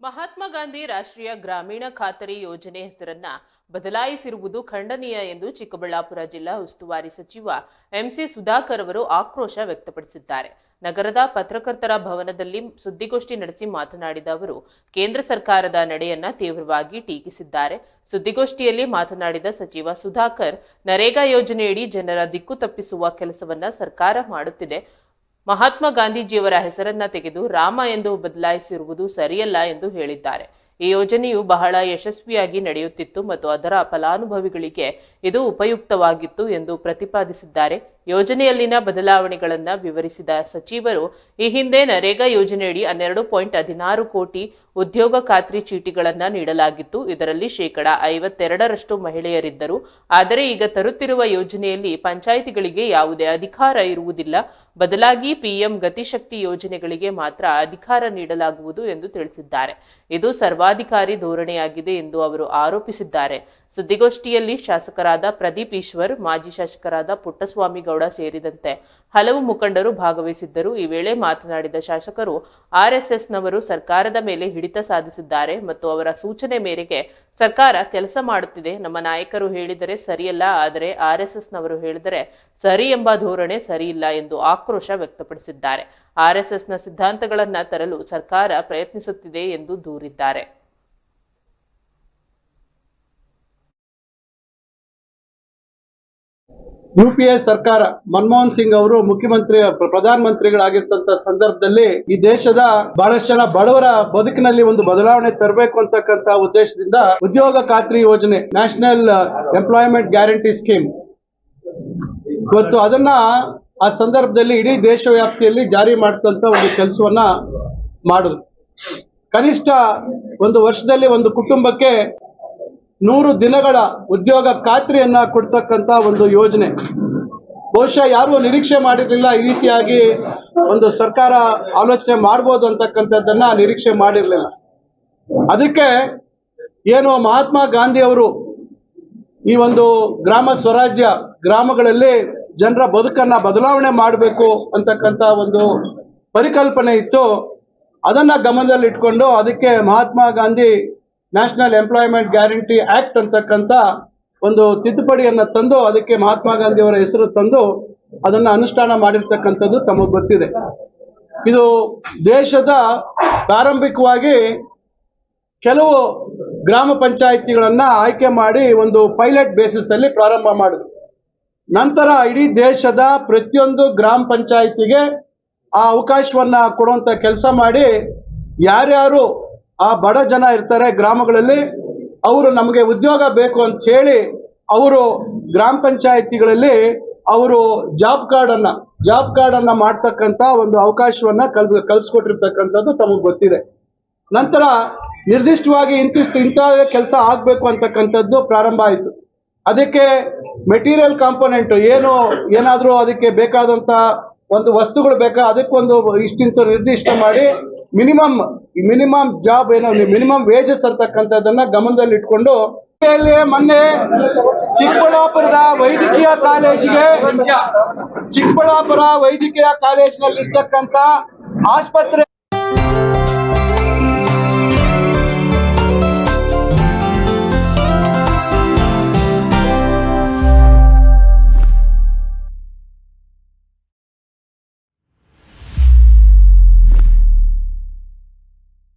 ಮಹಾತ್ಮ ಗಾಂಧಿ ರಾಷ್ಟ್ರೀಯ ಗ್ರಾಮೀಣ ಖಾತರಿ ಯೋಜನೆ ಹೆಸರನ್ನ ಬದಲಾಯಿಸಿರುವುದು ಖಂಡನೀಯ ಎಂದು ಚಿಕ್ಕಬಳ್ಳಾಪುರ ಜಿಲ್ಲಾ ಉಸ್ತುವಾರಿ ಸಚಿವ ಎಂಸಿ ಸುಧಾಕರ್ ಅವರು ಆಕ್ರೋಶ ವ್ಯಕ್ತಪಡಿಸಿದ್ದಾರೆ. ನಗರದ ಪತ್ರಕರ್ತರ ಭವನದಲ್ಲಿ ಸುದ್ದಿಗೋಷ್ಠಿ ನಡೆಸಿ ಮಾತನಾಡಿದ ಅವರು, ಕೇಂದ್ರ ಸರ್ಕಾರದ ನಡೆಯನ್ನ ತೀವ್ರವಾಗಿ ಟೀಕಿಸಿದ್ದಾರೆ. ಸುದ್ದಿಗೋಷ್ಠಿಯಲ್ಲಿ ಮಾತನಾಡಿದ ಸಚಿವ ಸುಧಾಕರ್, ನರೇಗಾ ಯೋಜನೆಯಡಿ ಜನರ ದಿಕ್ಕು ತಪ್ಪಿಸುವ ಕೆಲಸವನ್ನ ಸರ್ಕಾರ ಮಾಡುತ್ತಿದೆ. ಮಹಾತ್ಮ ಗಾಂಧೀಜಿಯವರ ಹೆಸರನ್ನ ತೆಗೆದು ರಾಮ ಎಂದು ಬದಲಾಯಿಸಿರುವುದು ಸರಿಯಲ್ಲ ಎಂದು ಹೇಳಿದ್ದಾರೆ. ಈ ಯೋಜನೆಯು ಬಹಳ ಯಶಸ್ವಿಯಾಗಿ ನಡೆಯುತ್ತಿತ್ತು ಮತ್ತು ಅದರ ಫಲಾನುಭವಿಗಳಿಗೆ ಇದು ಉಪಯುಕ್ತವಾಗಿತ್ತು ಎಂದು ಪ್ರತಿಪಾದಿಸಿದ್ದಾರೆ. ಯೋಜನೆಯಲ್ಲಿನ ಬದಲಾವಣೆಗಳನ್ನು ವಿವರಿಸಿದ ಸಚಿವರು, ಈ ಹಿಂದೆ ನರೇಗಾ ಯೋಜನೆಯಡಿ ಹನ್ನೆರಡು ಪಾಯಿಂಟ್ ಹದಿನಾರು ಕೋಟಿ ಉದ್ಯೋಗ ಖಾತ್ರಿ ಚೀಟಿಗಳನ್ನು ನೀಡಲಾಗಿತ್ತು. ಇದರಲ್ಲಿ ಶೇಕಡ ಐವತ್ತೆರಡರಷ್ಟು ಮಹಿಳೆಯರಿದ್ದರು. ಆದರೆ ಈಗ ತರುತ್ತಿರುವ ಯೋಜನೆಯಲ್ಲಿ ಪಂಚಾಯಿತಿಗಳಿಗೆ ಯಾವುದೇ ಅಧಿಕಾರ ಇರುವುದಿಲ್ಲ. ಬದಲಾಗಿ ಪಿಎಂ ಗತಿಶಕ್ತಿ ಯೋಜನೆಗಳಿಗೆ ಮಾತ್ರ ಅಧಿಕಾರ ನೀಡಲಾಗುವುದು ಎಂದು ತಿಳಿಸಿದ್ದಾರೆ. ಇದು ಸರ್ವಾಧಿಕಾರಿ ಧೋರಣೆಯಾಗಿದೆ ಎಂದು ಅವರು ಆರೋಪಿಸಿದ್ದಾರೆ. ಸುದ್ದಿಗೋಷ್ಠಿಯಲ್ಲಿ ಶಾಸಕರಾದ ಪ್ರದೀಪ್ ಈಶ್ವರ್, ಮಾಜಿ ಶಾಸಕರಾದ ಪುಟ್ಟಸ್ವಾಮಿ ಗೌಡ ಸೇರಿದಂತೆ ಹಲವು ಮುಖಂಡರು ಭಾಗವಹಿಸಿದ್ದರು. ಈ ವೇಳೆ ಮಾತನಾಡಿದ ಶಾಸಕರು, ಆರ್ಎಸ್ಎಸ್ನವರು ಸರ್ಕಾರದ ಮೇಲೆ ಹಿಡಿತ ಸಾಧಿಸಿದ್ದಾರೆ ಮತ್ತು ಅವರ ಸೂಚನೆ ಮೇರೆಗೆ ಸರ್ಕಾರ ಕೆಲಸ ಮಾಡುತ್ತಿದೆ. ನಮ್ಮ ನಾಯಕರು ಹೇಳಿದರೆ ಸರಿಯಲ್ಲ, ಆದರೆ ಆರ್ಎಸ್ಎಸ್ನವರು ಹೇಳಿದರೆ ಸರಿ ಎಂಬ ಧೋರಣೆ ಸರಿಯಿಲ್ಲ ಎಂದು ಆಕ್ರೋಶ ವ್ಯಕ್ತಪಡಿಸಿದ್ದಾರೆ. ಆರ್ಎಸ್ಎಸ್ನ ಸಿದ್ಧಾಂತಗಳನ್ನು ತರಲು ಸರ್ಕಾರ ಪ್ರಯತ್ನಿಸುತ್ತಿದೆ ಎಂದು ದೂರಿದ್ದಾರೆ. ಯು ಪಿ ಎ ಸರ್ಕಾರ ಮನಮೋಹನ್ ಸಿಂಗ್ ಅವರು ಮುಖ್ಯಮಂತ್ರಿ ಪ್ರ- ಪ್ರಧಾನಮಂತ್ರಿಗಳಾಗಿರ್ತಂತ ಸಂದರ್ಭದಲ್ಲಿ ಈ ದೇಶದ ಬಹಳಷ್ಟು ಜನ ಬಡವರ ಬದುಕಿನಲ್ಲಿ ಒಂದು ಬದಲಾವಣೆ ತರಬೇಕು ಅಂತಕ್ಕಂತ ಉದ್ದೇಶದಿಂದ ಉದ್ಯೋಗ ಖಾತ್ರಿ ಯೋಜನೆ, ನ್ಯಾಷನಲ್ ಎಂಪ್ಲಾಯ್ಮೆಂಟ್ ಗ್ಯಾರಂಟಿ ಸ್ಕೀಮ್. ಇವತ್ತು ಅದನ್ನ ಆ ಸಂದರ್ಭದಲ್ಲಿ ಇಡೀ ದೇಶವ್ಯಾಪ್ತಿಯಲ್ಲಿ ಜಾರಿ ಮಾಡ್ತಂತ ಒಂದು ಕೆಲಸವನ್ನ ಮಾಡುದು. ಕನಿಷ್ಠ ಒಂದು ವರ್ಷದಲ್ಲಿ ಒಂದು ಕುಟುಂಬಕ್ಕೆ ನೂರು ದಿನಗಳ ಉದ್ಯೋಗ ಖಾತ್ರಿಯನ್ನ ಕೊಡ್ತಕ್ಕಂತ ಒಂದು ಯೋಜನೆ. ಬಹುಶಃ ಯಾರು ನಿರೀಕ್ಷೆ ಮಾಡಿರಲಿಲ್ಲ ಈ ರೀತಿಯಾಗಿ ಒಂದು ಸರ್ಕಾರ ಆಲೋಚನೆ ಮಾಡ್ಬೋದು ಅಂತಕ್ಕಂಥದ್ದನ್ನ ನಿರೀಕ್ಷೆ ಮಾಡಿರಲಿಲ್ಲ. ಅದಕ್ಕೆ ಏನು ಮಹಾತ್ಮ ಗಾಂಧಿ ಅವರು ಈ ಒಂದು ಗ್ರಾಮ ಸ್ವರಾಜ್ಯ ಗ್ರಾಮಗಳಲ್ಲಿ ಜನರ ಬದುಕನ್ನ ಬದಲಾವಣೆ ಮಾಡಬೇಕು ಅಂತಕ್ಕಂಥ ಒಂದು ಪರಿಕಲ್ಪನೆ ಇತ್ತು. ಅದನ್ನ ಗಮನದಲ್ಲಿ ಇಟ್ಕೊಂಡು ಅದಕ್ಕೆ Mahatma Gandhi National Employment Guarantee Act ಅಂತಕ್ಕಂಥ ಒಂದು ತಿದ್ದುಪಡಿಯನ್ನು ತಂದು ಅದಕ್ಕೆ ಮಹಾತ್ಮ ಗಾಂಧಿ ಅವರ ಹೆಸರು ತಂದು ಅದನ್ನ ಅನುಷ್ಠಾನ ಮಾಡಿರ್ತಕ್ಕಂಥದ್ದು ತಮಗೆ ಗೊತ್ತಿದೆ. ಇದು ದೇಶದ ಪ್ರಾರಂಭಿಕವಾಗಿ ಕೆಲವು ಗ್ರಾಮ ಪಂಚಾಯಿತಿಗಳನ್ನ ಆಯ್ಕೆ ಮಾಡಿ ಒಂದು ಪೈಲಟ್ ಬೇಸಿಸ್ ಅಲ್ಲಿ ಪ್ರಾರಂಭ ಮಾಡಿದ್ರು. ನಂತರ ಇಡೀ ದೇಶದ ಪ್ರತಿಯೊಂದು ಗ್ರಾಮ ಪಂಚಾಯಿತಿಗೆ ಆ ಅವಕಾಶವನ್ನ ಕೊಡುವಂತ ಕೆಲಸ ಮಾಡಿ ಯಾರ್ಯಾರು ಆ ಬಡ ಜನ ಇರ್ತಾರೆ ಗ್ರಾಮಗಳಲ್ಲಿ, ಅವರು ನಮಗೆ ಉದ್ಯೋಗ ಬೇಕು ಅಂತ ಹೇಳಿ ಅವರು ಗ್ರಾಮ ಪಂಚಾಯಿತಿಗಳಲ್ಲಿ ಅವರು ಜಾಬ್ ಕಾರ್ಡ್ ಅನ್ನ ಜಾಬ್ ಕಾರ್ಡ್ ಮಾಡ್ತಕ್ಕಂಥ ಒಂದು ಅವಕಾಶವನ್ನ ಕಲ್ ಕಲ್ಸ್ಕೊಟ್ಟಿರ್ತಕ್ಕಂಥದ್ದು ತಮಗೆ ಗೊತ್ತಿದೆ. ನಂತರ ನಿರ್ದಿಷ್ಟವಾಗಿ ಇಂತಿಷ್ಟು ಇಂಥ ಕೆಲಸ ಆಗಬೇಕು ಅಂತಕ್ಕಂಥದ್ದು ಪ್ರಾರಂಭ ಆಯಿತು. ಅದಕ್ಕೆ ಮೆಟೀರಿಯಲ್ ಕಾಂಪೋನೆಂಟ್ ಏನು, ಏನಾದರೂ ಅದಕ್ಕೆ ಬೇಕಾದಂಥ ಒಂದು ವಸ್ತುಗಳು ಬೇಕಾ, ಅದಕ್ಕೊಂದು ಇಷ್ಟಿಂತ ನಿರ್ದಿಷ್ಟ ಮಾಡಿ ಮಿನಿಮಮ್ ಮಿನಿಮಮ್ ಜಾಬ್ ಏನೋ ಮಿನಿಮಮ್ ವೇಜಸ್ ಅಂತಕ್ಕಂಥದ್ದನ್ನ ಗಮನದಲ್ಲಿ ಇಟ್ಕೊಂಡು ಮೊನ್ನೆ ಚಿಕ್ಕಬಳ್ಳಾಪುರದ ವೈದ್ಯಕೀಯ ಕಾಲೇಜಿಗೆ, ಚಿಕ್ಕಬಳ್ಳಾಪುರ ವೈದ್ಯಕೀಯ ಕಾಲೇಜಿನಲ್ಲಿ ಇರ್ತಕ್ಕಂಥ ಆಸ್ಪತ್ರೆ